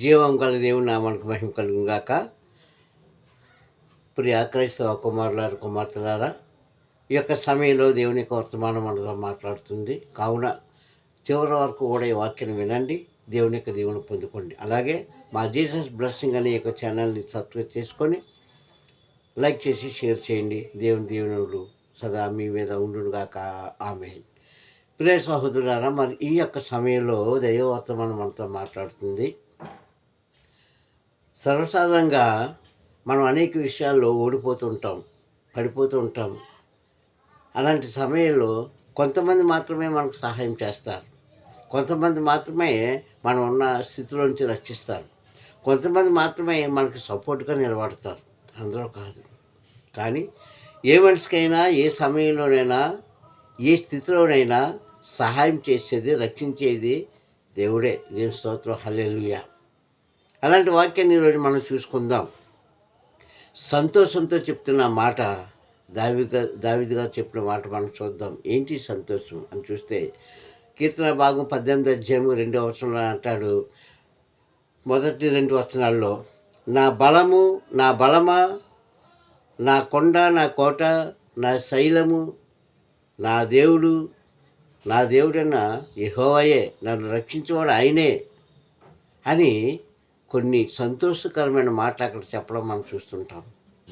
జీవం గల దేవుని నామానికి మహిమ కలుగుగాక ప్రియ క్రైస్తవ కుమారులారా కుమార్తెలారా ఈ యొక్క సమయంలో దేవుని యొక్క వర్తమానం మనతో మాట్లాడుతుంది. కావున చివరి వరకు కూడా ఈ వాక్యం వినండి దేవుని యొక్క దేవుని పొందుకోండి. అలాగే మా జీసస్ బ్లెస్సింగ్ అనే యొక్క ఛానల్ని సబ్స్క్రైబ్ చేసుకొని లైక్ చేసి షేర్ చేయండి. దేవుని దేవునుడు సదా మీ మీద ఉండుగాక ఆమె ప్రియ సహోదరులారా మరి ఈ యొక్క సమయంలో దైవవర్తమానం మనతో మాట్లాడుతుంది. సర్వసాధారణంగా మనం అనేక విషయాల్లో ఓడిపోతుంటాం పడిపోతూ ఉంటాం. అలాంటి సమయంలో కొంతమంది మాత్రమే మనకు సహాయం చేస్తారు. కొంతమంది మాత్రమే మనం ఉన్న స్థితిలో నుంచి రక్షిస్తారు. కొంతమంది మాత్రమే మనకి సపోర్ట్గా నిలబడతారు. అందరూ కాదు. కానీ ఏ మనిషికైనా ఏ సమయంలోనైనా ఏ స్థితిలోనైనా సహాయం చేసేది రక్షించేది దేవుడే. దేవుని స్తోత్రం. హల్లెలూయా. అలాంటి వాక్యాన్ని ఈరోజు మనం చూసుకుందాం. సంతోషంతో చెప్తున్న మాట దావిగా దావిదిగా చెప్పిన మాట మనం చూద్దాం. ఏంటి సంతోషం అని చూస్తే కీర్తన భాగం పద్దెనిమిది అధ్యాయం రెండో వచనంలో అంటాడు మొదటి రెండు వచనాల్లో నా బలము నా బలమా నా కొండ నా కోట నా శైలము నా దేవుడు నా దేవుడన్న యహోవయే నన్ను రక్షించేవాడు ఆయనే అని కొన్ని సంతోషకరమైన మాటలు అక్కడ చెప్పడం మనం చూస్తుంటాం.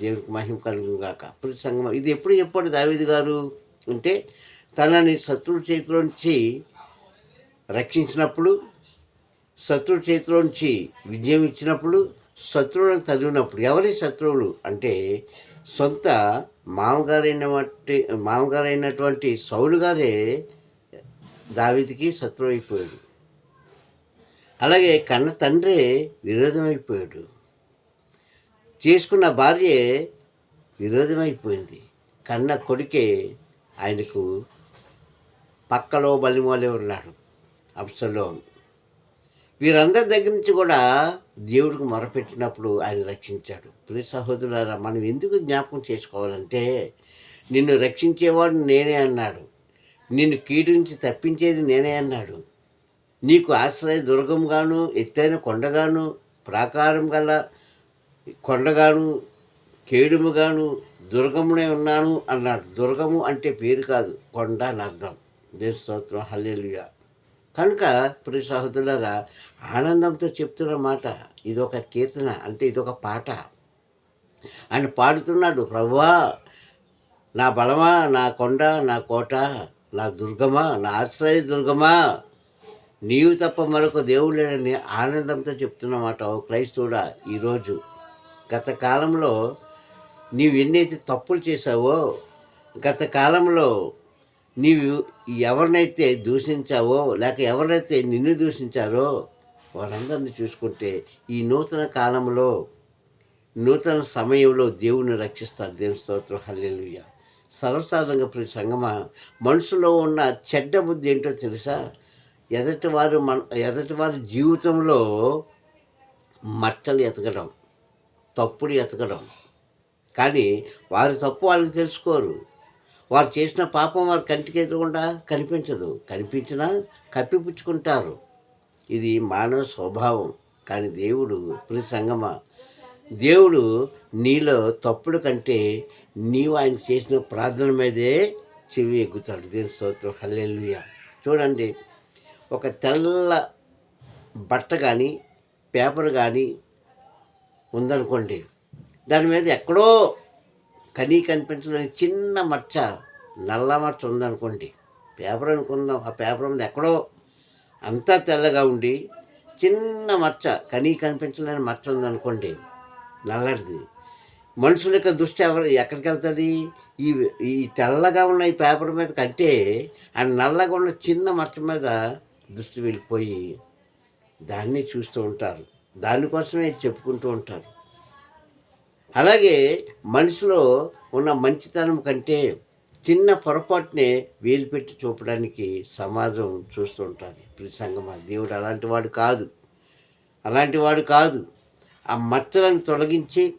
దేవునికి మహిమ కలుగును గాక. ప్రతి సంగమం ఇది ఎప్పుడు చెప్పాడు దావేది గారు? అంటే తనని శత్రువు చేతిలోంచి రక్షించినప్పుడు శత్రువు చేతిలోంచి విజయం ఇచ్చినప్పుడు శత్రువులను చదివినప్పుడు ఎవరి శత్రువులు? అంటే సొంత మామగారైన వంటి మామగారైనటువంటి సౌలు గారే దావిదికి శత్రువు అయిపోయాడు. అలాగే కన్న తండ్రి విరోధమైపోయాడు చేసుకున్న భార్యే విరోధమైపోయింది కన్న కొడుకే ఆయనకు పక్కలో బలిమోలే ఉన్నాడు అంశంలో వీరందరి దగ్గర నుంచి కూడా దేవుడికి మొరపెట్టినప్పుడు ఆయన రక్షించాడు. ప్రియ సహోదరులారా మనం ఎందుకు జ్ఞాపకం చేసుకోవాలంటే నిన్ను రక్షించేవాడు నేనే అన్నాడు. నిన్ను కీడు నుంచి తప్పించేది నేనే అన్నాడు. నీకు ఆశ్రయ దుర్గంగాను ఎత్తైన కొండగాను ప్రాకారం గల కొండగాను కేడుముగాను దుర్గమునే ఉన్నాను అన్నాడు. దుర్గము అంటే పేరు కాదు కొండ అని అర్థం. దేశ స్తోత్రం కనుక ప్రియ సహోదరులరా ఆనందంతో చెప్తున్న మాట ఇదొక కీర్తన అంటే ఇదొక పాట. ఆయన పాడుతున్నాడు ప్రభువా నా బలమా నా కొండ నా కోట నా దుర్గమా నా ఆశ్రయ దుర్గమా నీవు తప్ప మరొక దేవుడు లేడని ఆనందంతో చెప్తున్నమాట ఓ క్రైస్తవుడా ఈరోజు గత కాలంలో నీవు ఎన్నైతే తప్పులు చేశావో గత కాలంలో నీవు ఎవరినైతే దూషించావో లేక ఎవరైతే నిన్ను దూషించారో వారందరిని చూసుకుంటే ఈ నూతన కాలంలో నూతన సమయంలో దేవుని రక్షిస్తారు. దేవుని స్తోత్రం. హల్లెలుయ్య సర్వసాధారణంగా ప్రతి సంగమ మనసులో ఉన్న చెడ్డ బుద్ధి ఏంటో తెలుసా? ఎదటివారు మన ఎదటివారి జీవితంలో మచ్చలు ఎతకడం తప్పుడు ఎతకడం. కానీ వారి తప్పు వాళ్ళకి తెలుసుకోరు. వారు చేసిన పాపం వారి కంటికి ఎదురకుండా కనిపించదు. కనిపించినా కప్పిపుచ్చుకుంటారు. ఇది మానవ స్వభావం. కానీ దేవుడు ప్రతి సంగమ దేవుడు నీలో తప్పుడు కంటే నీవు ఆయన చేసిన ప్రార్థన మీదే చెవి ఎగ్గుతాడు. దీని స్తోత్రం. హల్లెలూయా. చూడండి. ఒక తెల్ల బట్ట కానీ పేపర్ కానీ ఉందనుకోండి దాని మీద ఎక్కడో కనీ కనిపించదని చిన్న మచ్చ నల్ల మచ్చ ఉందనుకోండి పేపర్ అనుకుందాం ఆ పేపర్ మీద ఎక్కడో అంతా తెల్లగా ఉండి చిన్న మచ్చ కనీ కనిపించలేని మచ్చ ఉందనుకోండి నల్లటిది. మనుషుల యొక్క దృష్టి ఎవరు ఎక్కడికి వెళ్తుంది? ఈ ఈ తెల్లగా ఉన్న ఈ పేపర్ మీద కంటే ఆ నల్లగా ఉన్న చిన్న మచ్చ మీద దృష్టి వెళ్ళిపోయి దాన్ని చూస్తూ ఉంటారు. దానికోసమే చెప్పుకుంటూ ఉంటారు. అలాగే మనిషిలో ఉన్న మంచితనం కంటే చిన్న పొరపాటునే వేలు పెట్టి చూపడానికి సమాజం చూస్తూ ఉంటుంది. ప్రతి సంగమ దేవుడు అలాంటి వాడు కాదు. అలాంటి వాడు కాదు. ఆ మచ్చలను తొలగించి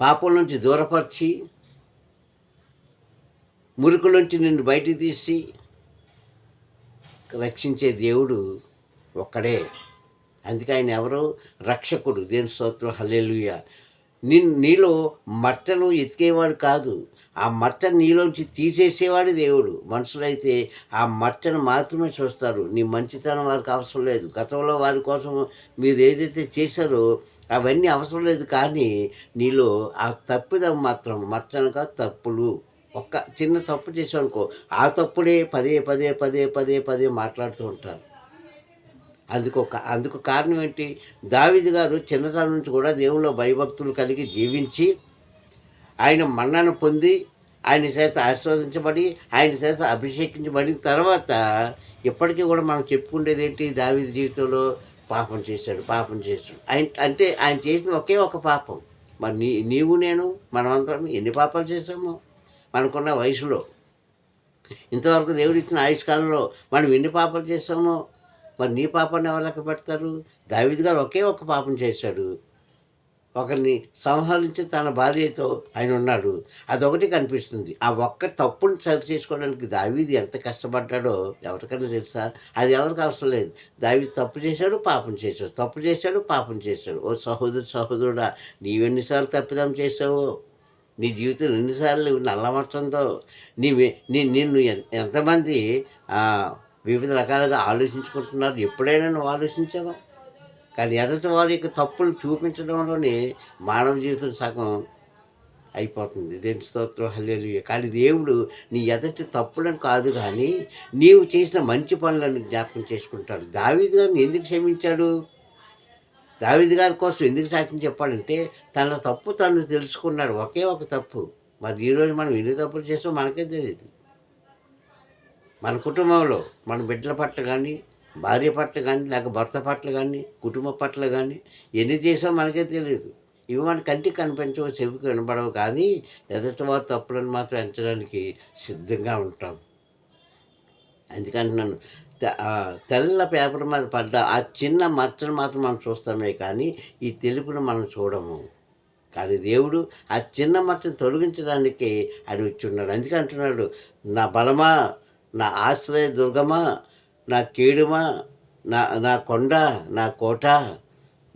పాపం నుంచి దూరపరిచి మురుకులోంచి నిన్ను బయటికి తీసి రక్షించే దేవుడు ఒక్కడే. అందుకే ఆయన ఎవరు? రక్షకుడు. దేని స్తోత్రం. హల్లెలూయ. నీ నీలో మట్టను ఎతికేవాడు కాదు. ఆ మట్ట నీలోంచి తీసేసేవాడు దేవుడు. మనుషులైతే ఆ మట్టను మాత్రమే చూస్తారు. నీ మంచితనం వారికి అవసరం లేదు. గతంలో వారి కోసం మీరు ఏదైతే చేశారో అవన్నీ అవసరం లేదు కానీ నీలో ఆ తప్పిదం మాత్రం మట్టనగా తప్పులు. ఒక్క చిన్న తప్పు చేసావు అనుకో ఆ తప్పుడే పదే పదే పదే పదే పదే మాట్లాడుతూ ఉంటారు. అందుకు ఒక- అందుకు కారణం ఏంటి? దావిది గారు చిన్నతనం నుంచి కూడా దేవుళ్ళ భయభక్తులు కలిగి జీవించి ఆయన మన్నను పొంది ఆయన చేత ఆశీర్వదించబడి ఆయన చేత అభిషేకించబడిన తర్వాత ఇప్పటికీ కూడా మనం చెప్పుకునేది ఏంటి? దావిది జీవితంలో పాపం చేశాడు పాపం చేశాడు. ఆయన అంటే ఆయన చేసిన ఒకే ఒక పాపం. మరి నీ నీవు నేను మనమందరం ఎన్ని పాపాలు చేసామో మనకున్న వయసులో. ఇంతవరకు దేవుడు ఇచ్చిన ఆయుష్కాలంలో మనం ఎన్ని పాపాలు చేసామో మరి నీ పాపాన్ని ఎవరు లెక్క పెడతారు? దావిద్ గారు ఒకే ఒక పాపం చేశాడు. ఒకరిని సంహరించి తన భార్యతో ఆయన ఉన్నాడు. అదొకటి కనిపిస్తుంది. ఆ ఒక్క తప్పుని సరి చేసుకోవడానికి దావీది ఎంత కష్టపడ్డాడో ఎవరికైనా తెలుసా? అది ఎవరికి అవసరం లేదు. దావీ తప్పు చేశాడు పాపం చేశాడు. తప్పు చేశాడు పాపం చేశాడు. ఓ సహోదరు సహోదరుడా నీవెన్నిసార్లు తప్పిదం చేసావో నీ జీవితంలో ఎన్నిసార్లు నల్లమట్టంతో నీ నీ నిన్ను ఎంతమంది వివిధ రకాలుగా ఆలోచించుకుంటున్నారు. ఎప్పుడైనా నువ్వు ఆలోచించావా? కానీ ఎదుటి వారి యొక్క తప్పులు చూపించడంలోనే మానవ జీవితం సగం అయిపోతుంది. దేని స్తోత్రం? హల్లేలు కానీ దేవుడు నీ ఎదటి తప్పులను కాదు కానీ నీవు చేసిన మంచి పనులను జ్ఞాపకం చేసుకుంటాడు. దావీదు గారిని ఎందుకు క్షమించాడు? దావిది గారి కోసం ఎందుకు సాక్ష్యం చెప్పాలంటే తన తప్పు తను తెలుసుకున్నాడు. ఒకే ఒక తప్పు. మరి ఈరోజు మనం ఎన్ని తప్పులు చేసామో మనకే తెలియదు. మన కుటుంబంలో మన బిడ్డల పట్ల కానీ భార్య పట్ల కానీ లేక భర్త పట్ల కానీ కుటుంబ పట్ల కానీ ఎన్ని చేసామో మనకే తెలియదు. ఇవి మన కంటికి కనిపించవు చెవికి వినపడవు కానీ ఎదుటి వారి తప్పులను మాత్రం ఎంచడానికి సిద్ధంగా ఉంటాం. అందుకంటున్నాను నన్ను తెల్ల పేపర్ మీద పడ్డ ఆ చిన్న మచ్చను మాత్రం మనం చూస్తామే కానీ ఈ తెలుపును మనం చూడము. కానీ దేవుడు ఆ చిన్న మచ్చను తొలగించడానికి ఆయన వచ్చి ఉన్నాడు అందుకే అంటున్నాడు నా బలమా? నా ఆశ్రయ దుర్గమా? నా కీడుమా? నా నా కొండ? నా కోట?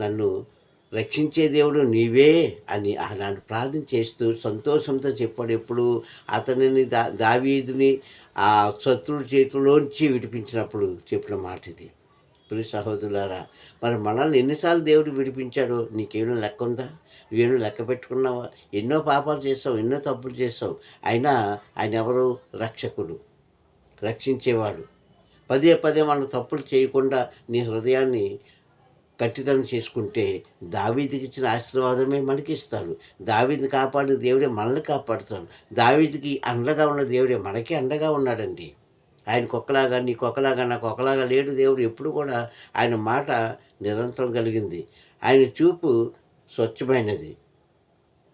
నన్ను రక్షించే దేవుడు నీవే? అని అలాంటి ప్రార్థన చేస్తూ సంతోషంతో చెప్పాడు. ఎప్పుడు అతనిని దా దావీదిని ఆ శత్రువు చేతిలోంచి విడిపించినప్పుడు చెప్పిన మాట ఇది. ప్రియ సహోదరులారా మరి మనల్ని ఎన్నిసార్లు దేవుడు విడిపించాడో? నీకేమైనా లెక్క ఉందా? నువ్వేమో లెక్క పెట్టుకున్నావా? ఎన్నో పాపాలు చేస్తావు ఎన్నో తప్పులు చేస్తావు. అయినా ఆయన ఎవరు? రక్షకుడు. రక్షించేవాడు. పదే పదే మన తప్పులు చేయకుండా నీ హృదయాన్ని కట్టితనం చేసుకుంటే దావీదికి ఇచ్చిన ఆశీర్వాదమే మనకి ఇస్తాడు దావీదిని కాపాడిన దేవుడే మనల్ని కాపాడుతాడు. దావీదికి అండగా ఉన్న దేవుడే మనకి అండగా ఉన్నాడండి. ఆయన కుక్కలాగా నీ కుక్కలాగా నాకు ఒకలాగా లేడు దేవుడు ఎప్పుడు కూడా ఆయన మాట నిరంతరం కలిగింది. ఆయన చూపు స్వచ్ఛమైనది.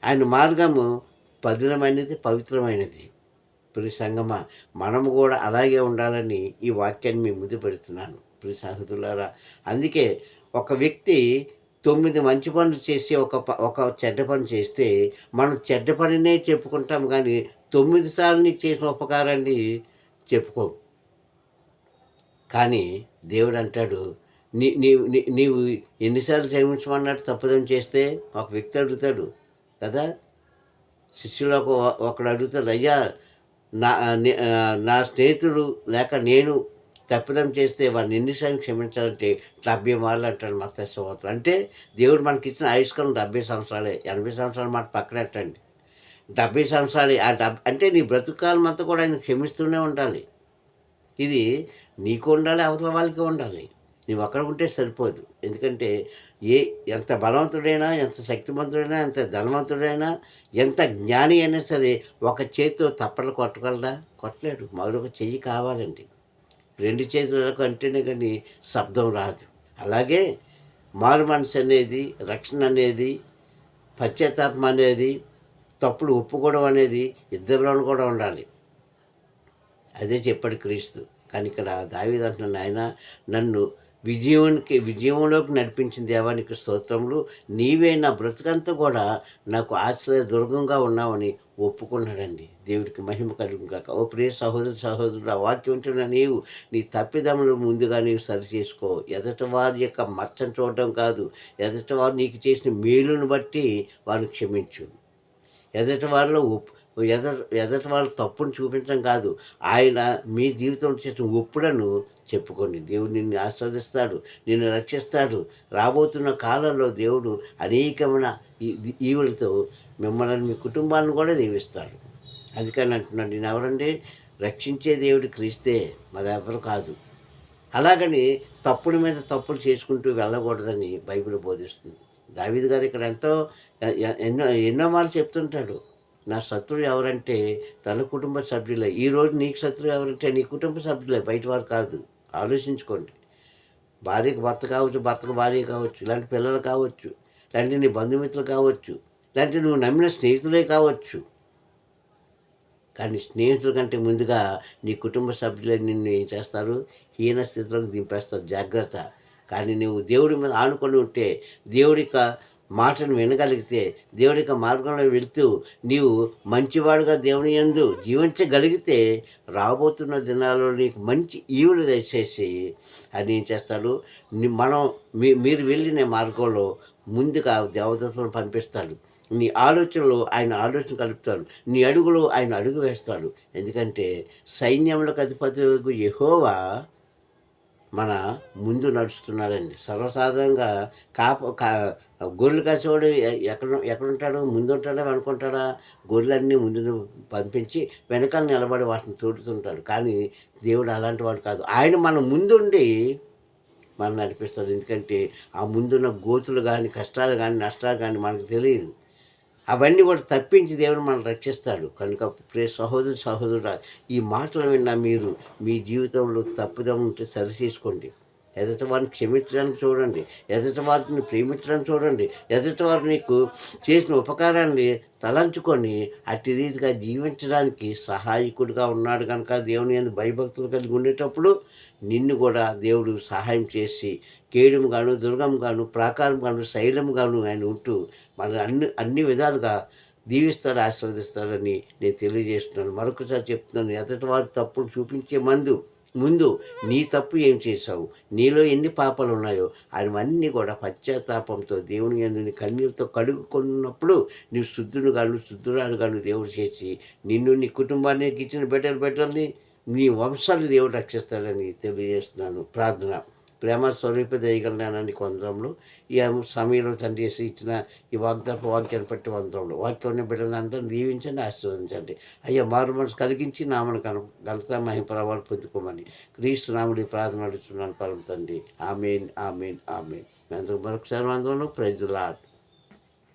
ఆయన మార్గము పదిలమైనది పవిత్రమైనది. ప్రియ సంగమ మనము కూడా అలాగే ఉండాలని ఈ వాక్యాన్ని మీ ముందు పెడుతున్నాను. ప్రియ సహోదరులారా అందుకే ఒక వ్యక్తి తొమ్మిది మంచి పనులు చేసి ఒక ఒక చెడ్డ పని చేస్తే మనం చెడ్డ పనినే చెప్పుకుంటాం కానీ తొమ్మిది సార్లు నీకు చేసిన ఉపకారాన్ని చెప్పుకో. కానీ దేవుడు అంటాడు నీ నీవు నీ- నీవు ఎన్నిసార్లు క్షమించమన్నట్టు తప్పదని చేస్తే ఒక వ్యక్తి అడుగుతాడు కదా. శిష్యులు ఒక ఒకడు అడుగుతాడు అయ్యా నా నా స్నేహితుడు లేక నేను తప్పిదం చేస్తే వాడిని ఎన్నిసార్లు క్షమించాలంటే డెబ్బై మార్లు అంటాడు మత సంవత్సరం అంటే దేవుడు మనకి ఇచ్చిన ఆయుష్కాలం డెబ్బై సంవత్సరాలే ఎనభై సంవత్సరాలు మాట పక్కనెట్టండి డెబ్బై సంవత్సరాలు ఆ డబ్ అంటే నీ బ్రతుకాలం అంతా కూడా ఆయన క్షమిస్తూనే ఉండాలి. ఇది నీకు ఉండాలి అవతల వాళ్ళకి ఉండాలి. నువ్వు అక్కడ ఉంటే సరిపోదు. ఎందుకంటే ఏ ఎంత బలవంతుడైనా ఎంత శక్తివంతుడైనా ఎంత ధనవంతుడైనా ఎంత జ్ఞాని అయినా సరే ఒక చేతితో తప్పలు కొట్టగలడా? కొట్టలేడు. మరొక చెయ్యి కావాలండి. రెండు చేతులకు అంటేనే కానీ శబ్దం రాదు. అలాగే మారు మనసు అనేది రక్షణ అనేది పశ్చాత్తాపం అనేది తప్పుడు ఒప్పుకోవడం అనేది ఇద్దరిలోనూ కూడా ఉండాలి. అదే చెప్పాడు క్రీస్తు. కానీ ఇక్కడ దావీదు ఆయన నన్ను విజయానికి విజయంలోకి నడిపించిన దేవానికి స్తోత్రములు. నీవే నా బ్రతుకంతా కూడా నాకు ఆశ్రయ దుర్గంగా ఉన్నావని ఒప్పుకున్నాడండి. దేవుడికి మహిమ కలుగు కాక ఓ ప్రియ సహోదరు సహోదరుడు ఆ వాక్యం ఉంటున్న నీవు నీ తప్పిదములు ముందుగా నీవు సరి చేసుకో. ఎదట వారి యొక్క మచ్చను చూడడం కాదు. ఎదట వారు నీకు చేసిన మేలును బట్టి వారిని క్షమించు. ఎదటి వారిలో ఒప్పు ఎదట ఎదటి వాళ్ళ తప్పును చూపించడం కాదు. ఆయన మీ జీవితం చేసిన ఒప్పులను చెప్పుకోండి దేవుడు నిన్ను ఆస్వాదిస్తాడు నిన్ను రక్షిస్తాడు. రాబోతున్న కాలంలో దేవుడు అనేకమైన ఈవులతో మిమ్మల్ని మీ కుటుంబాలను కూడా దీవిస్తాడు. అందుకని అంటున్నాడు నేను ఎవరండి? రక్షించే దేవుడు క్రీస్తే మరెవరు కాదు. అలాగని తప్పుల మీద తప్పులు చేసుకుంటూ వెళ్ళకూడదని బైబిల్ బోధిస్తుంది. దావిద్ గారు ఇక్కడ ఎంతో ఎన్నో ఎన్నో మార్లు చెప్తుంటాడు. నా శత్రువు ఎవరంటే తన కుటుంబ సభ్యులే. ఈరోజు నీకు శత్రువు ఎవరంటే నీ కుటుంబ సభ్యులే బయట వారు కాదు. ఆలోచించుకోండి. భార్యకు భర్త కావచ్చు భర్తకు భార్య కావచ్చు ఇలాంటి పిల్లలు కావచ్చు ఇలాంటి నీ బంధుమిత్రులు కావచ్చు ఇలాంటి నువ్వు నమ్మిన స్నేహితులే కావచ్చు. కానీ స్నేహితుల కంటే ముందుగా నీ కుటుంబ సభ్యులే నిన్ను ఏం చేస్తారు? హీన స్థితిలోకి దింపేస్తారు. జాగ్రత్త. కానీ నువ్వు దేవుడి మీద ఆనుకొని ఉంటే దేవుడి యొక్క మాటను వినగలిగితే దేవుడి యొక్క మార్గంలో వెళ్తూ నీవు మంచివాడుగా దేవుని ఎందు జీవించగలిగితే రాబోతున్న దినాల్లో నీకు మంచి ఈవులు దయచేసి అది ఏం చేస్తాడు? మనం మీ మీరు వెళ్ళిన మార్గంలో ముందుగా దేవదత్తులను పంపిస్తాడు. నీ ఆలోచనలు ఆయన ఆలోచన కలుపుతాడు. నీ అడుగులు ఆయన అడుగు వేస్తాడు. ఎందుకంటే సైన్యములకు అధిపతి యహోవా మన ముందు నడుస్తున్నాడండి. సర్వసాధారణంగా కాప కా గొర్రెలు కాసేవాడు ఎక్కడ ఎక్కడుంటాడు? ముందు ఉంటాడా అనుకుంటాడా గొర్రెలన్నీ ముందు పంపించి వెనకాల నిలబడి వాటిని తోడుతుంటాడు. కానీ దేవుడు అలాంటి వాడు కాదు. ఆయన మన ముందుండి మనం నడిపిస్తాడు. ఎందుకంటే ఆ ముందున్న గోతులు కానీ కష్టాలు కానీ నష్టాలు కానీ మనకు తెలియదు. అవన్నీ కూడా తప్పించి దేవుడు మనం రక్షిస్తాడు. కనుక ప్రే సహోదరు సహోదరుడు ఈ మాటలు విన్నా మీరు మీ జీవితంలో తప్పుదం ఉంటే సరి చేసుకోండి. ఎదుటి వారిని క్షమించడానికి చూడండి ఎదుటి వారిని ప్రేమించడానికి చూడండి ఎదుటి వారు నీకు చేసిన ఉపకారాన్ని తలంచుకొని అట్టి రీతిగా జీవించడానికి సహాయకుడిగా ఉన్నాడు కనుక దేవుని ఎందు భయభక్తులు కలిగి ఉండేటప్పుడు నిన్ను కూడా దేవుడు సహాయం చేసి కేడుము గాను దుర్గం గాను ప్రాకారం గాను శైలం గాను ఆయన ఉంటూ మన అన్ని అన్ని విధాలుగా దీవిస్తాడు ఆశీర్వదిస్తాడని నేను తెలియజేస్తున్నాను. మరొకసారి చెప్తున్నాను ఎదుటి వారి తప్పులు చూపించే మందు ముందు నీ తప్పు ఏం చేశావు? నీలో ఎన్ని పాపాలు ఉన్నాయో అవన్నీ కూడా పశ్చాత్తాపంతో దేవుని ఎందుని కన్నీరుతో కడుగుకున్నప్పుడు నీవు శుద్ధుని గాను శుద్ధురాలు గాను దేవుడు చేసి నిన్ను నీ కుటుంబానికి ఇచ్చిన బిడ్డలు బిడ్డల్ని నీ వంశాలు దేవుడు రక్షిస్తాడని తెలియజేస్తున్నాను. ప్రార్థన. ప్రేమ స్వరూప దయగలనాన్ని కొందరంలో. ఈ సమయంలో తండ్రి చేసి ఇచ్చిన ఈ వాగ్దాప వాక్యాన్ని బట్టి వందరంలో వాక్యాన్ని బిడ్డలను దీవించండి ఆశీర్వదించండి. అయ్యా మారు మనసు కలిగించి నామను కన ఘనత మహిపరవాలు పొందుకోమని క్రీస్తు నాముడి ప్రార్థన అడుగుతున్నాను తండ్రి. Amen amen amen. అందరూ మరొకసారి అందరూ ప్రైజ్ లాడ్